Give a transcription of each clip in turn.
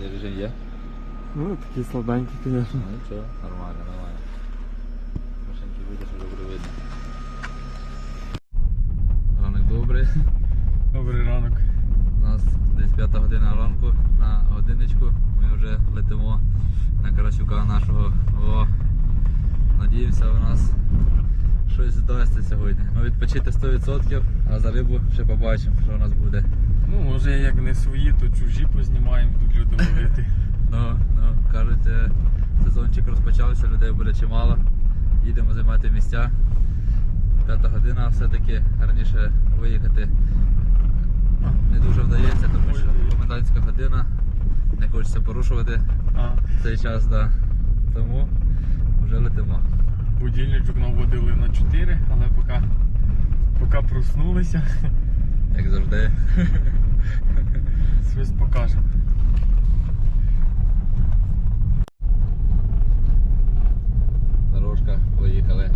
Є? Ну, такий слабенький, звісно. Ну нічого, нормально, нормально. Машинки вже буде видно. Ранок добрий. Добрий ранок. У нас десь п'ята година ранку на годинничку. Ми вже летимо на Карасюка нашого. О, надіємося, у нас щось вдасться сьогодні. Ну відпочити 100%, а за рибу ще побачимо, що у нас буде. Ну, може, як не свої, то чужі познімаємо, тут люди ловити. Ну, ну, кажуть, е, сезончик розпочався, людей буде чимало. Їдемо займати місця. П'ята година все-таки раніше виїхати ну, не дуже вдається, тому що комендантська година. Не хочеться порушувати цей час, да. тому вже летимо. будильничок наводили на 4, але поки, поки проснулися, Як завжди. щось покажемо. Дорожка, виїхали.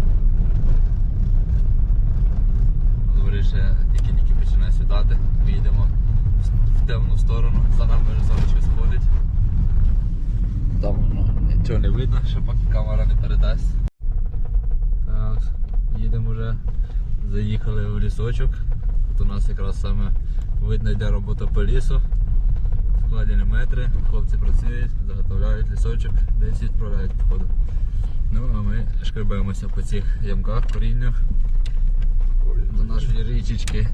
Дворіше тільки-тільки починає світати. Ми їдемо в темну сторону, за нами вже сонечко сходить. Там ну, нічого не видно, що поки камера не передасть. Так, їдемо вже. Заїхали в лісочок. Тут у нас якраз саме видно йде робота по лісу. Складені метри, хлопці працюють, заготовляють лісочок, десь відправляють походу. Ну, а ми шкребемося по цих ямках коріннях до нашої річечки.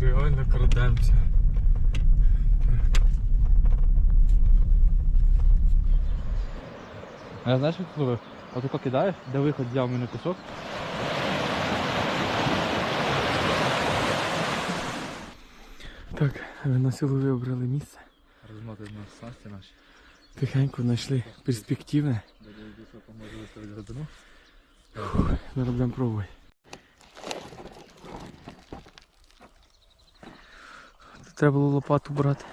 Реально крадемося. А я знаєш, як ловив? Отако кидаєш, де виход з ями на кусок. Так, ви на силу вибрали місце. Розмотуємо снасті наші. Тихенько знайшли перспективне. Зараз будемо пробувати. Тут треба було лопату брати.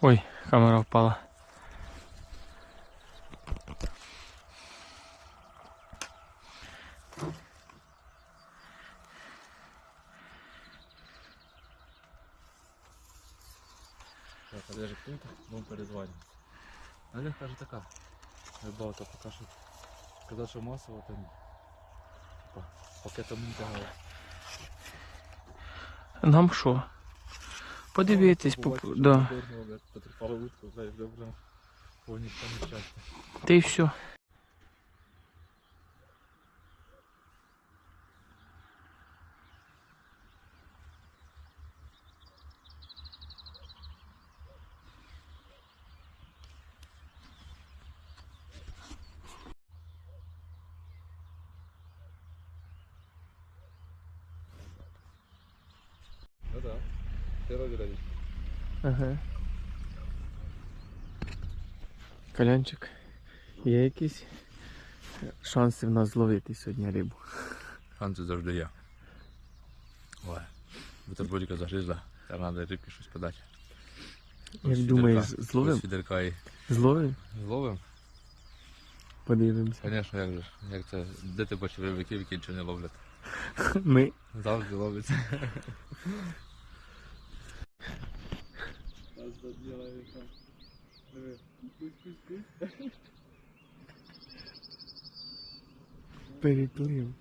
Ой, камера впала. Олежик тут, будемо перезванюватися. Олег каже така. Рибалка поки що. Сказав, що масово, то ні. Типа, Поки там не тягає. Нам що? Подивитись, поп... да. Потерпали утку, вже вже вже повністю нещастя. Та й все. Ти робиш Ага. Колянчик, є якісь шанси в нас зловити сьогодні рибу. Шанси завжди є. Ой, бутербродика загризла, треба треба рибки щось подати. Як думаєш, зловим? І Зловим? зловим? Подивимося. Звісно, як же. Як це, де ти бачив рибаків, які нічого не ловлять? Ми. Завжди ловляться. Переплив.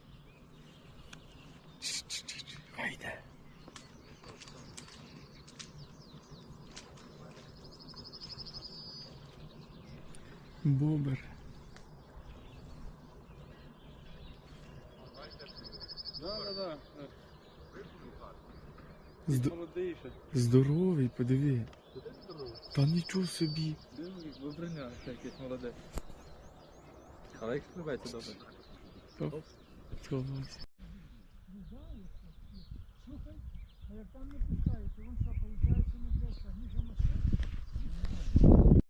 Хайде. Бобер. Да, да, да. Зд- здоровий, подиви. Та нічого собі. Дивись, вибрання якийсь молодець. Але як скривається добре. Оп. Сховався.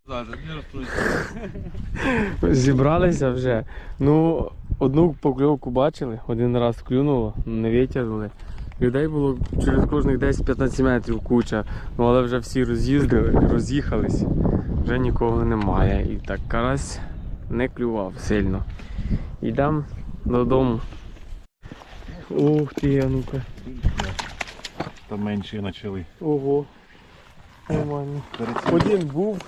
Зараз, не розстроїться. Зібралися вже. Ну, одну покльовку бачили, один раз клюнуло, не витягнули. Людей було через кожних 10-15 метрів куча, ну але вже всі роз'їздили, роз'їхались, вже нікого немає. І так карась не клював сильно. Йдемо додому. Ух ти, а ну-ка. там менші почали. Ого. Нормально. Один був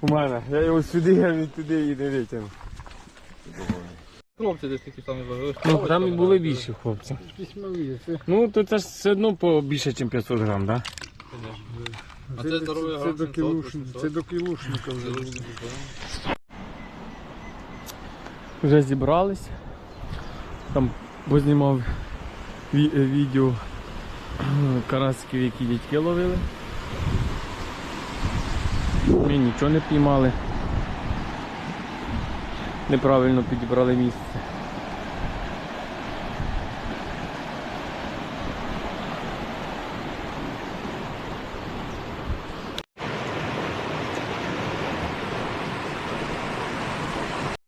у мене. Я його сюди, я він туди і не витягнув. Хлопці десь такі самі ловили. Ну, там і були більші хлопці. Ну, то це ж все одно по більше, ніж 500 грам, так? А це здоровий Це до кілушника, це до кілушника вже буде. Вже зібрались. Там познімав ві- е, відео карасиків, які дядьки ловили. Ми нічого не піймали. Неправильно підібрали місце.